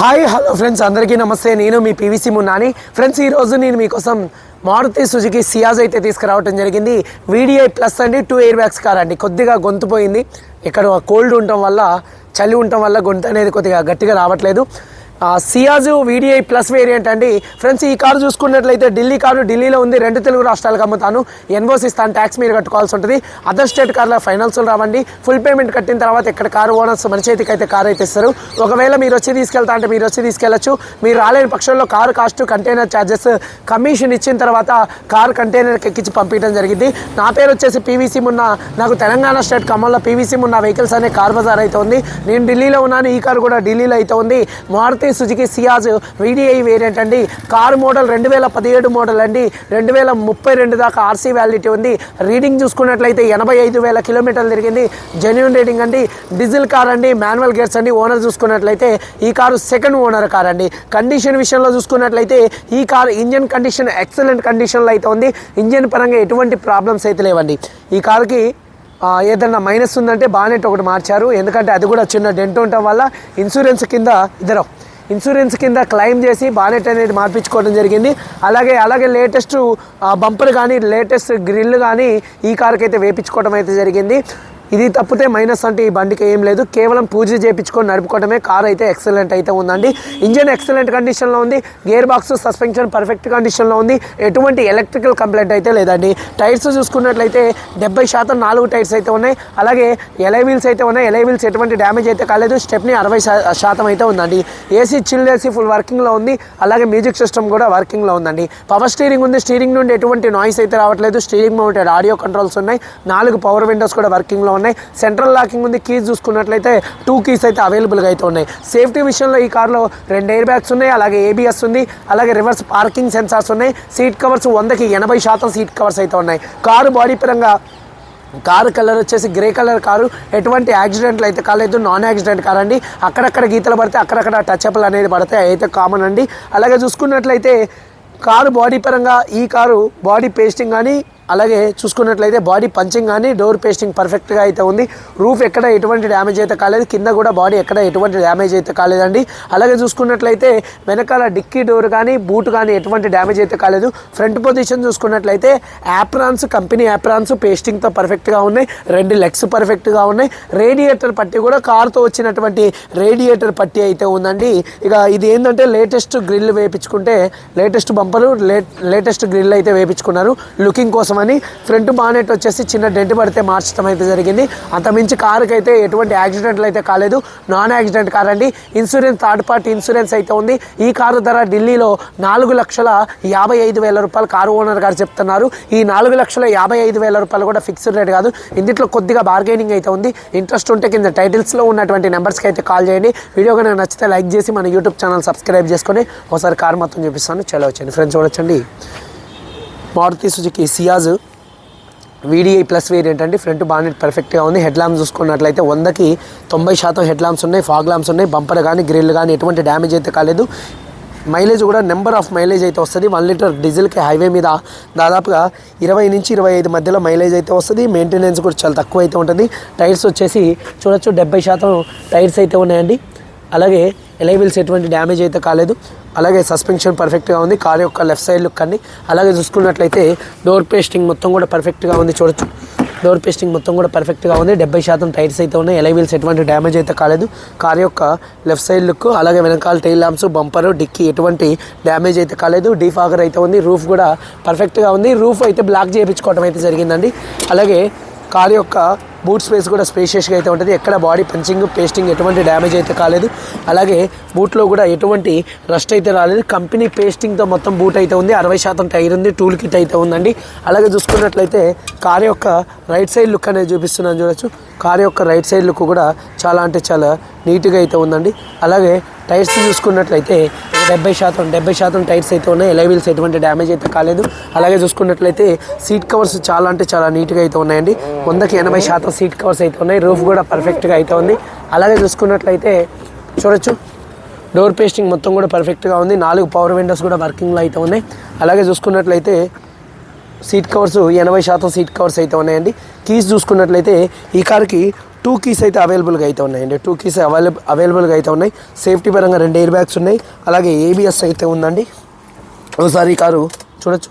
Hi hello friends అందరికీ నమస్తే. నేను మీ పీవీసీ మున్నాని ఫ్రెండ్స్ ఈరోజు నేను మీకోసం మారుతి సుజుకి సియాజ్ అయితే తీసుకురావడం జరిగింది. వీడిఐ ప్లస్ అండి టూ ఎయిర్ బ్యాగ్స్ కార్ అండి. కొద్దిగా గొంతు పోయింది. ఇక్కడ కోల్డ్ ఉండటం వల్ల చలి ఉండటం వల్ల గొంతు అనేది కొద్దిగా గట్టిగా రావట్లేదు. సియాజు వీడిఐ ప్లస్ వేరియంట్ అండి. ఫ్రెండ్స్ ఈ కారు చూసుకున్నట్లయితే ఢిల్లీ కారు ఢిల్లీలో ఉంది. రెండు తెలుగు రాష్ట్రాలకు అమ్ముతాను. ఎన్ఓసి ఇస్తాను ట్యాక్స్ మీరు కట్టుకోవాల్సి ఉంటుంది. అదర్ స్టేట్ కార్ల ఫైనాన్సులు రావండి. ఫుల్ పేమెంట్ కట్టిన తర్వాత ఇక్కడ కారు ఓనర్స్ మన చేతికి అయితే కారు అయితే ఇస్తారు. ఒకవేళ మీరు వచ్చి తీసుకెళ్తా అంటే మీరు వచ్చి తీసుకెళ్ళొచ్చు మీరు రాలేని పక్షంలో car cost container charges commission ఇచ్చిన తర్వాత కారు కంటైనర్కి ఎక్కించి పంపించడం జరిగింది. నా పేరు వచ్చేసి పీవీసీ మున్న నాకు తెలంగాణ స్టేట్ ఖమ్మంలో పీవీసీ మున్న వెహికల్స్ అనే కార్ బజార్ అయితే ఉంది. నేను ఢిల్లీలో ఉన్నాను. ఈ కారు కూడా ఢిల్లీలో అయితే ఉంది. Maruti Suzuki Ciaz VDI variant అండి. కారు మోడల్ రెండు వేల పదిహేడు మోడల్ అండి. రెండు వేల ముప్పై రెండు దాకా ఆర్సీ వ్యాలిటీ ఉంది. రీడింగ్ చూసుకున్నట్లయితే ఎనభై ఐదు వేల కిలోమీటర్లు తిరిగింది. జెన్యున్ రీడింగ్ అండి. డీజిల్ కార్ అండి. మాన్యువల్ గేర్స్ అండి. ఓనర్ చూసుకున్నట్లయితే ఈ కారు సెకండ్ ఓనర్ కార్ అండి. కండిషన్ విషయంలో చూసుకున్నట్లయితే ఈ కారు ఇంజన్ కండిషన్ ఎక్సలెంట్ కండిషన్లో అయితే ఉంది. ఇంజన్ పరంగా ఎటువంటి ప్రాబ్లమ్స్ అయితే లేవండి. ఈ కారుకి ఏదన్నా మైనస్ ఉందంటే బాగానే ఒకటి మార్చారు. ఎందుకంటే అది కూడా చిన్న డెంట్ ఉండటం వల్ల ఇన్సూరెన్స్ కింద ఇద్దరు ఇన్సూరెన్స్ కింద క్లెయిమ్ చేసి బానెట్ అనేది మార్పించుకోవడం జరిగింది. అలాగే అలాగే లేటెస్ట్ బంపర్ కానీ లేటెస్ట్ గ్రిల్ కానీ ఈ కార్కి అయితే వేపించుకోవడం అయితే జరిగింది. ఇది తప్పితే మైనస్ అంటే ఈ బండికి ఏం లేదు. కేవలం పూజ చేయించుకొని నడుపుకోవడమే కార్ అయితే ఎక్సలెంట్ అయితే ఉందండి. ఇంజన్ ఎక్సలెంట్ కండిషన్లో ఉంది. గేర్ బాక్స్ సస్పెన్షన్ పర్ఫెక్ట్ కండిషన్లో ఉంది. ఎటువంటి ఎలక్ట్రికల్ కంప్లైంట్ అయితే లేదండి. టైర్స్ చూసుకున్నట్లయితే డెబ్బై శాతం నాలుగు టైర్స్ అయితే ఉన్నాయి. అలాగే ఎలై వీల్స్ అయితే ఉన్నాయి. ఎలై వీల్స్ ఎటువంటి డ్యామేజ్ అయితే కాలేదు. స్టెప్ని అరవై శాతం అయితే ఉందండి. ఏసీ చిల్ ఏసీ ఫుల్ వర్కింగ్లో ఉంది. అలాగే మ్యూజిక్ సిస్టమ్ కూడా వర్కింగ్లో ఉందండి. పవర్ స్టీరింగ్ ఉంది. స్టీరింగ్ నుండి ఎటువంటి నాయిస్ అయితే రావట్లేదు. స్టీరింగ్ మౌంటెడ్ ఆడియో కంట్రోల్స్ ఉన్నాయి. నాలుగు పవర్ విండోస్ కూడా వర్కింగ్లో ఉన్నాయి. సెంట్రల్ లాకింగ్ ఉంది. కీస్ చూసుకున్నట్లయితే టూ కీస్ అయితే అవైలబుల్గా అయితే ఉన్నాయి. సేఫ్టీ విషయంలో ఈ కార్లో రెండు ఎయిర్ బ్యాగ్స్ ఉన్నాయి. అలాగే ఏబిఎస్ ఉంది. అలాగే రివర్స్ పార్కింగ్ సెన్సార్స్ ఉన్నాయి. సీట్ కవర్స్ వందకి ఎనభై శాతం సీట్ కవర్స్ అయితే ఉన్నాయి. కారు బాడీ పరంగా కారు కలర్ వచ్చేసి గ్రే కలర్ కారు. ఎటువంటి యాక్సిడెంట్లు అయితే కాలేదు. నాన్ యాక్సిడెంట్ కార్ అండి. అక్కడక్కడ గీతలు పడితే అక్కడక్కడ టచ్ అప్లు అనేది పడితే అయితే కామన్ అండి. అలాగే చూసుకున్నట్లయితే కారు బాడీ పరంగా ఈ కారు బాడీ పేస్టింగ్ కానీ అలాగే చూసుకున్నట్లయితే బాడీ పంచింగ్ కానీ డోర్ పేస్టింగ్ పర్ఫెక్ట్గా అయితే ఉంది. రూఫ్ ఎక్కడ ఎటువంటి డ్యామేజ్ అయితే కాలేదు. కింద కూడా బాడీ ఎక్కడ ఎటువంటి డ్యామేజ్ అయితే కాలేదండి. అలాగే చూసుకున్నట్లయితే వెనకాల డిక్కీ డోర్ కానీ బూట్ కానీ ఎటువంటి డ్యామేజ్ అయితే కాలేదు. ఫ్రంట్ పొజిషన్ చూసుకున్నట్లయితే యాప్రాన్స్ కంపెనీ యాప్రాన్స్ పేస్టింగ్తో పర్ఫెక్ట్గా ఉన్నాయి. రెండు లెగ్స్ పర్ఫెక్ట్గా ఉన్నాయి. రేడియేటర్ పట్టి కూడా కార్తో వచ్చినటువంటి రేడియేటర్ పట్టి అయితే ఉందండి. ఇక ఇది ఏంటంటే లేటెస్ట్ గ్రిల్ వేయించుకుంటే latest bumper late latest grill అయితే వేయించుకున్నారు లుకింగ్ కోసం చేద్దామని ఫ్రంట్ బానెట్ వచ్చేసి చిన్న డెంట్ పడితే మార్చడం అయితే జరిగింది. అంతమించి కారుకి అయితే ఎటువంటి యాక్సిడెంట్లు అయితే కాలేదు. నాన్ యాక్సిడెంట్ కార్ అండి. ఇన్సూరెన్స్ థర్డ్ పార్టీ ఇన్సూరెన్స్ అయితే ఉంది. ఈ కారు ధర ఢిల్లీలో నాలుగు లక్షల యాభై ఐదు వేల రూపాయలు కారు ఓనర్ గారు చెప్తున్నారు. ఈ నాలుగు లక్షల యాభై ఐదు వేల రూపాయలు కూడా ఫిక్స్డ్ రేట్ కాదు. ఇందులో కొద్దిగా బార్గెనింగ్ అయితే ఉంది. ఇంట్రెస్ట్ ఉంటే కింద టైటిల్స్లో ఉన్నటువంటి నెంబర్స్కి అయితే కాల్ చేయండి. వీడియో కనుక నచ్చితే లైక్ చేసి మన యూట్యూబ్ ఛానల్ సబ్స్క్రైబ్ చేసుకొని ఒకసారి కార్ మొత్తం చూపిస్తాను. చలో వచ్చండి ఫ్రెండ్స్ చూడొచ్చండి. Maruti Suzuki Ciaz VDI plus variant అండి. ఫ్రంట్ బాగానే పర్ఫెక్ట్గా ఉంది. హెడ్ ల్యాంప్స్ చూసుకున్నట్లయితే వందకి తొంభై శాతం హెడ్ ల్యాంప్స్ ఉన్నాయి. ఫాగ్ ల్యాంప్స్ ఉన్నాయి. బంపర్ కానీ గ్రిల్ కానీ ఎటువంటి డ్యామేజ్ అయితే కాలేదు. మైలేజ్ కూడా నెంబర్ ఆఫ్ మైలేజ్ అయితే వస్తుంది. వన్ లీటర్ డీజిల్కి హైవే మీద దాదాపుగా ఇరవై నుంచి ఇరవై ఐదు మధ్యలో మైలేజ్ అయితే వస్తుంది. మెయింటెనెన్స్ కూడా చాలా తక్కువ అయితే ఉంటుంది. టైర్స్ వచ్చేసి చూడొచ్చు డెబ్బై శాతం టైర్స్ అయితే ఉన్నాయండి. అలాగే ఎలైవిల్స్ ఎటువంటి డ్యామేజ్ అయితే కాలేదు. అలాగే సస్పెన్షన్ పర్ఫెక్ట్గా ఉంది. కార్ యొక్క లెఫ్ట్ సైడ్ లుక్ అన్ని. అలాగే చూసుకున్నట్లయితే డోర్ పేస్టింగ్ మొత్తం కూడా పర్ఫెక్ట్గా ఉంది చూడొచ్చు. డోర్ పేస్టింగ్ మొత్తం కూడా పర్ఫెక్ట్గా ఉంది. డెబ్బై శాతం టైర్స్ అయితే ఉన్నాయి. ఎలైవిల్స్ ఎటువంటి డ్యామేజ్ అయితే కాలేదు. కార్ యొక్క లెఫ్ట్ సైడ్ లుక్ అలాగే వెనకాల టైల్ ల్యాంప్స్ బంపర్ డిక్కీ ఎటువంటి డ్యామేజ్ అయితే కాలేదు. డీఫాగర్ అయితే ఉంది. రూఫ్ కూడా పర్ఫెక్ట్గా ఉంది. రూఫ్ అయితే బ్లాక్ చేయించుకోవడం అయితే జరిగిందండి. అలాగే కార్ యొక్క బూట్ స్పేస్ కూడా స్పేషియస్గా అయితే ఉంటుంది. ఎక్కడ బాడీ పంచింగ్ పేస్టింగ్ ఎటువంటి డ్యామేజ్ అయితే కాలేదు. అలాగే బూట్లో కూడా ఎటువంటి రస్ట్ అయితే రాలేదు. కంపెనీ పేస్టింగ్తో మొత్తం బూట్ అయితే ఉంది. అరవై శాతం టైర్ ఉంది. టూల్ కిట్ అయితే ఉందండి. అలాగే చూసుకున్నట్లయితే కార్ యొక్క రైట్ సైడ్ లుక్ అనేది చూపిస్తున్నాను చూడొచ్చు. కార్ యొక్క రైట్ సైడ్ లుక్ కూడా చాలా అంటే చాలా నీట్గా అయితే ఉందండి. అలాగే టైర్స్ చూసుకున్నట్లయితే డెబ్బై శాతం డెబ్బై శాతం టైర్స్ అయితే ఉన్నాయి ఎలైవీల్స్ ఎటువంటి డ్యామేజ్ అయితే కాలేదు. అలాగే చూసుకున్నట్లయితే సీట్ కవర్స్ చాలా అంటే చాలా నీట్గా అయితే ఉన్నాయండి. వందకి ఎనభై శాతం సీట్ కవర్స్ అయితే ఉన్నాయి. రూఫ్ కూడా పర్ఫెక్ట్గా అయితే ఉంది. అలాగే చూసుకున్నట్లయితే చూడొచ్చు. డోర్ పేస్టింగ్ మొత్తం కూడా పర్ఫెక్ట్గా ఉంది. నాలుగు పవర్ విండోస్ కూడా వర్కింగ్లో అయితే ఉన్నాయి. అలాగే చూసుకున్నట్లయితే సీట్ కవర్స్ ఎనభై శాతం సీట్ కవర్స్ అయితే ఉన్నాయండి. కీస్ చూసుకున్నట్లయితే ఈ కార్కి టూ కీస్ అయితే అవైలబుల్గా అయితే ఉన్నాయండి టూ కీస్ అవైలబుల్ అవైలబుల్గా అయితే ఉన్నాయి. సేఫ్టీ పరంగా రెండు ఎయిర్ బ్యాగ్స్ ఉన్నాయి. అలాగే ఏబిఎస్ అయితే ఉందండి. ఒకసారి ఈ కారు చూడొచ్చు.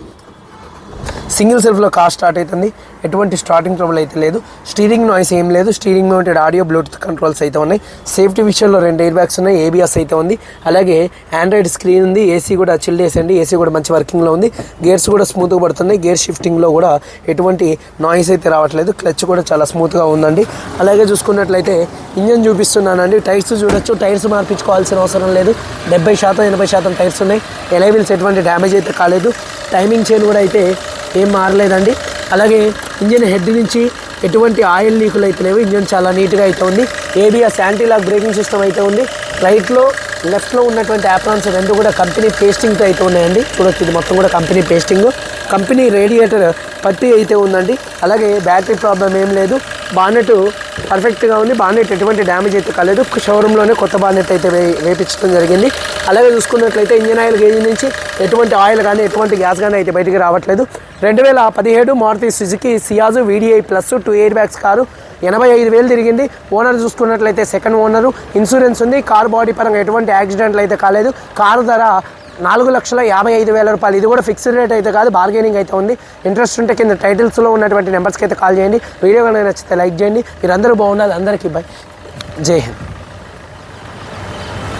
సింగిల్ సెల్ఫ్లో కార్ స్టార్ట్ అవుతుంది. ఎటువంటి స్టార్టింగ్ ట్రబుల్ అయితే లేదు. స్టీరింగ్ నాయిస్ ఏం లేదు. Steering mounted audio Bluetooth controls అయితే ఉన్నాయి. సేఫ్టీ విషయంలో రెండు ఎయిర్ బ్యాగ్స్ ఉన్నాయి. ఏబిఎస్ అయితే ఉంది. అలాగే ఆండ్రాయిడ్ స్క్రీన్ ఉంది. ఏసీ కూడా చిల్డ్ ఏసీ ఏసీ కూడా మంచి వర్కింగ్లో ఉంది. గేర్స్ కూడా స్మూత్గా పడుతున్నాయి. గేర్ షిఫ్టింగ్లో కూడా ఎటువంటి నాయిస్ అయితే రావట్లేదు. క్లచ్ కూడా చాలా స్మూత్గా ఉందండి. అలాగే చూసుకున్నట్లయితే ఇంజన్ చూపిస్తున్నానండి. టైర్స్ చూడొచ్చు. టైర్స్ మార్పించుకోవాల్సిన అవసరం లేదు. డెబ్బై శాతం ఎనభై శాతం టైర్స్ ఉన్నాయి. ఎలైవిల్స్ ఎటువంటి డ్యామేజ్ అయితే కాలేదు. టైమింగ్ చైన్ కూడా అయితే ఏం మారలేదండి. అలాగే ఇంజిన్ హెడ్ నుంచి ఎటువంటి ఆయిల్ లీకులు అయితే లేవు. ఇంజిన్ చాలా నీట్గా అయితే ఉంది. ABS anti lock braking system అయితే ఉంది. రైట్లో లెఫ్ట్లో ఉన్నటువంటి యాప్రాన్స్ రెండు కూడా కంపెనీ పేస్టింగ్తో అయితే ఉన్నాయండి. చూడొచ్చు ఇది మొత్తం కూడా కంపెనీ పేస్టింగ్ కంపెనీ రేడియేటర్ పట్టి అయితే ఉందండి. అలాగే బ్యాటరీ ప్రాబ్లం ఏం లేదు. బానెట్ పర్ఫెక్ట్గా ఉంది. బానెట్ ఎటువంటి డ్యామేజ్ అయితే కాలేదు. షోరూంలోనే కొత్త బానెట్ అయితే వే వేపించడం జరిగింది. అలాగే చూసుకున్నట్లయితే ఇంజిన్ ఆయిల్ గేజ్ నుంచి ఎటువంటి ఆయిల్ కానీ ఎటువంటి గ్యాస్ కానీ అయితే బయటికి రావట్లేదు. రెండు వేల పదిహేడు Maruti Suzuki Ciaz VDI plus two air bags car ఎనభై ఐదు వేలు తిరిగింది. ఓనర్ చూసుకున్నట్లయితే సెకండ్ ఓనరు. ఇన్సూరెన్స్ ఉంది. కారు బాడీ పరంగా ఎటువంటి యాక్సిడెంట్లు అయితే కాలేదు. కారు ధర నాలుగు లక్షల యాభై ఐదు వేల రూపాయలు. ఇది కూడా ఫిక్స్డ్ రేట్ అయితే కాదు బార్గెనింగ్ అయితే ఉంది. ఇంట్రెస్ట్ ఉంటే కింద టైటిల్స్లో ఉన్నటువంటి నెంబర్స్కి అయితే కాల్ చేయండి. వీడియో కనుక నచ్చితే లైక్ చేయండి. మీరందరూ బాగున్నారు అందరికీ బై జై హింద్.